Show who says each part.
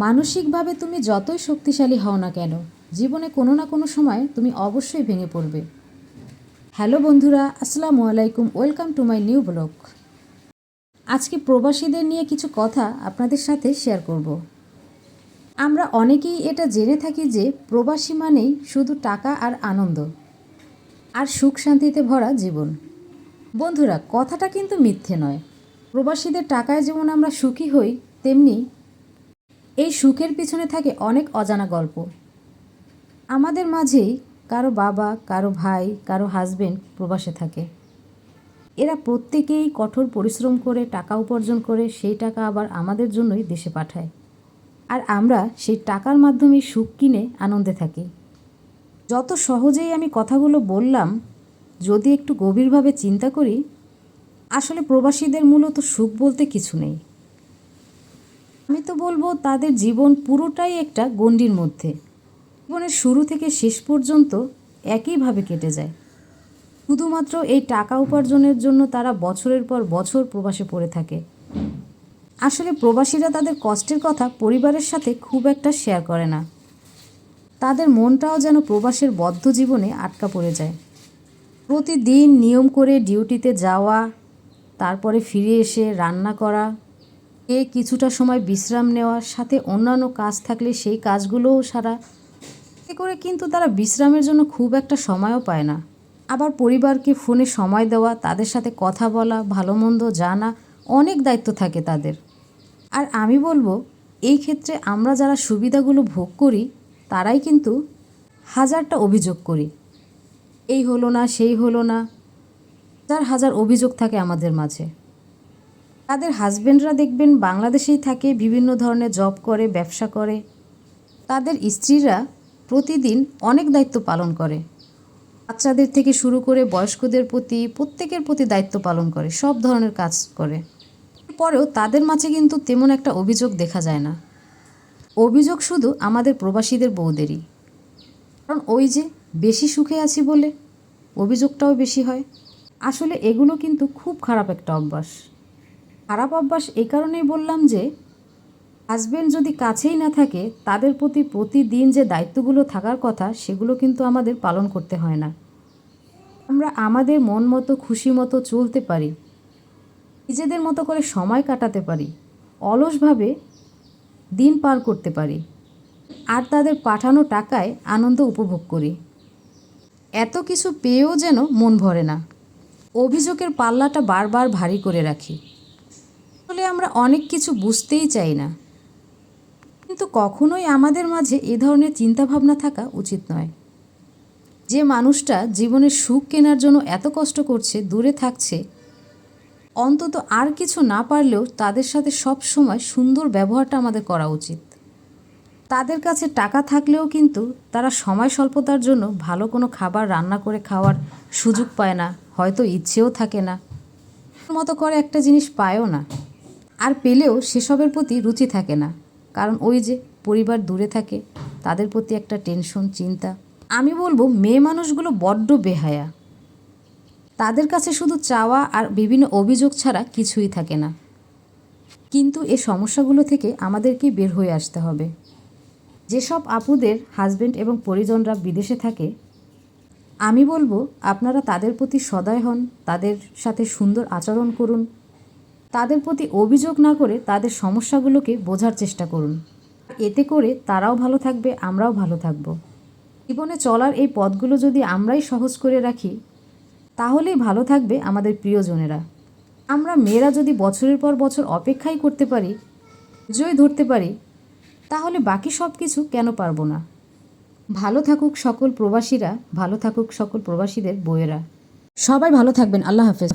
Speaker 1: মানসিকভাবে তুমি যতই শক্তিশালী হও না কেন, জীবনে কোনো না কোনো সময় তুমি অবশ্যই ভেঙে পড়বে। হ্যালো বন্ধুরা, আসসালামু আলাইকুম, welcome to my new blog. আজকে প্রবাসীদের নিয়ে কিছু কথা আপনাদের সাথে শেয়ার করব। আমরা অনেকেই এটা জেনে থাকি যে প্রবাসী মানেই শুধু টাকা আর আনন্দ, আর সুখ শান্তিতে ভরা জীবন। বন্ধুরা, কথাটা কিন্তু মিথ্যে নয়। প্রবাসীদের টাকায় যেমন আমরা সুখী হই, তেমনি এই সুখের পিছনে থাকে অনেক অজানা গল্প। আমাদের মাঝেই কারও বাবা, কারও ভাই, কারও হাজবেন্ড প্রবাসে থাকে। এরা প্রত্যেকেই কঠোর পরিশ্রম করে, টাকা উপার্জন করে, সেই টাকা আবার আমাদের জন্যই দেশে পাঠায়। আর আমরা সেই টাকার মাধ্যমে সুখ কিনে আনন্দে থাকি। যত সহজেই আমি কথাগুলো বললাম, যদি একটু গভীরভাবে চিন্তা করি, আসলে প্রবাসীদের মূলত সুখ বলতে কিছু নেই। আমি তো বলব, তাদের জীবন পুরোটাই একটা গণ্ডির মধ্যে। জীবনের শুরু থেকে শেষ পর্যন্ত একইভাবে কেটে যায়। শুধুমাত্র এই টাকা উপার্জনের জন্য তারা বছরের পর বছর প্রবাসে পড়ে থাকে। আসলে প্রবাসীরা তাদের কষ্টের কথা পরিবারের সাথে খুব একটা শেয়ার করে না। তাদের মনটাও যেন প্রবাসের বদ্ধ জীবনে আটকা পড়ে যায়। প্রতিদিন নিয়ম করে ডিউটিতে যাওয়া, তারপরে ফিরে এসে রান্না করা এ কিছুটা সময় বিশ্রাম নেওয়ার সাথে অন্যান্য কাজ থাকলে সেই কাজগুলোও সারা। এতে করে কিন্তু তারা বিশ্রামের জন্য খুব একটা সময়ও পায় না। আবার পরিবারকে ফোনে সময় দেওয়া, তাদের সাথে কথা বলা, ভালো মন্দ জানা অনেক দায়িত্ব থাকে তাদের। আর আমি বলব, এই ক্ষেত্রে আমরা যারা সুবিধাগুলো ভোগ করি, তারাই কিন্তু হাজারটা অভিযোগ করি। এই হলো না, সেই হলো না হাজার হাজার অভিযোগ থাকে আমাদের মাঝে। তাদের হাজব্যান্ডরা দেখবেন বাংলাদেশেই থাকে, বিভিন্ন ধরনের জব করে, ব্যবসা করে। তাদের স্ত্রীরা প্রতিদিন অনেক দায়িত্ব পালন করে। বাচ্চাদের থেকে শুরু করে বয়স্কদের প্রতি, প্রত্যেকের প্রতি দায়িত্ব পালন করে, সব ধরনের কাজ করে। পরেও তাদের মাঝে কিন্তু তেমন একটা অভিযোগ দেখা যায় না। অভিযোগ শুধু আমাদের প্রবাসীদের বউদেরই। কারণ ওই যে বেশি সুখে আছি বলে অভিযোগটাও বেশি হয়। আসলে এগুলো কিন্তু খুব খারাপ একটা অভ্যাস। খারাপ অভ্যাস এই কারণেই বললাম যে হাজবেন্ড যদি কাছেই না থাকে, তাদের প্রতি প্রতিদিন যে দায়িত্বগুলো থাকার কথা, সেগুলো কিন্তু আমাদের পালন করতে হয় না। আমরা আমাদের মন মতো, খুশি মতো চলতে পারি, নিজেদের মতো করে সময় কাটাতে পারি, অলসভাবে দিন পার করতে পারি, আর তাদের পাঠানো টাকায় আনন্দ উপভোগ করি। এত কিছু পেয়েও যেন মন ভরে না। অভিযোগের পাল্লাটা বারবার ভারী করে রাখি। আসলে আমরা অনেক কিছু বুঝতেই চাই না। কিন্তু কখনোই আমাদের মাঝে এ ধরনের চিন্তাভাবনা থাকা উচিত নয়। যে মানুষটা জীবনের সুখ কেনার জন্য এত কষ্ট করছে, দূরে থাকছে, অন্তত আর কিছু না পারলেও তাদের সাথে সব সময় সুন্দর ব্যবহারটা আমাদের করা উচিত। তাদের কাছে টাকা থাকলেও কিন্তু তারা সময় স্বল্পতার জন্য ভালো কোনো খাবার রান্না করে খাওয়ার সুযোগ পায় না, হয়তো ইচ্ছেও থাকে না। মতো করে একটা জিনিস পায়ও না। আর পেলেও সেসবের প্রতি রুচি থাকে না। কারণ ওই যে পরিবার দূরে থাকে, তাদের প্রতি একটা টেনশন চিন্তা। আমি বলব, মেয়ে মানুষগুলো বড্ড বেহায়া। তাদের কাছে শুধু চাওয়া আর বিভিন্ন অভিযোগ ছাড়া কিছুই থাকে না। কিন্তু এ সমস্যাগুলো থেকে আমাদেরকে বের হয়ে আসতে হবে। যেসব আপুদের হাজব্যান্ড এবং পরিজনরা বিদেশে থাকে, আমি বলব, আপনারা তাদের প্রতি সদয় হন, তাদের সাথে সুন্দর আচরণ করুন তাদের প্রতি অভিযোগ না করে তাদের সমস্যাগুলোকে বোঝার চেষ্টা করুন। এতে করে তারাও ভালো থাকবে, আমরাও ভালো থাকব। জীবনে চলার এই পথগুলো যদি আমরাই সহজ করে রাখি, তাহলেই ভালো থাকবে আমাদের প্রিয়জনেরা। আমরা মেয়েরা যদি বছরের পর বছর অপেক্ষাই করতে পারি জয় ধরতে পারি, তাহলে বাকি সব কিছু কেন পারব না? ভালো থাকুক সকল প্রবাসীরা, ভালো থাকুক সকল প্রবাসীদের বইয়েরা সবাই ভালো থাকবেন, আল্লাহ হাফেজ।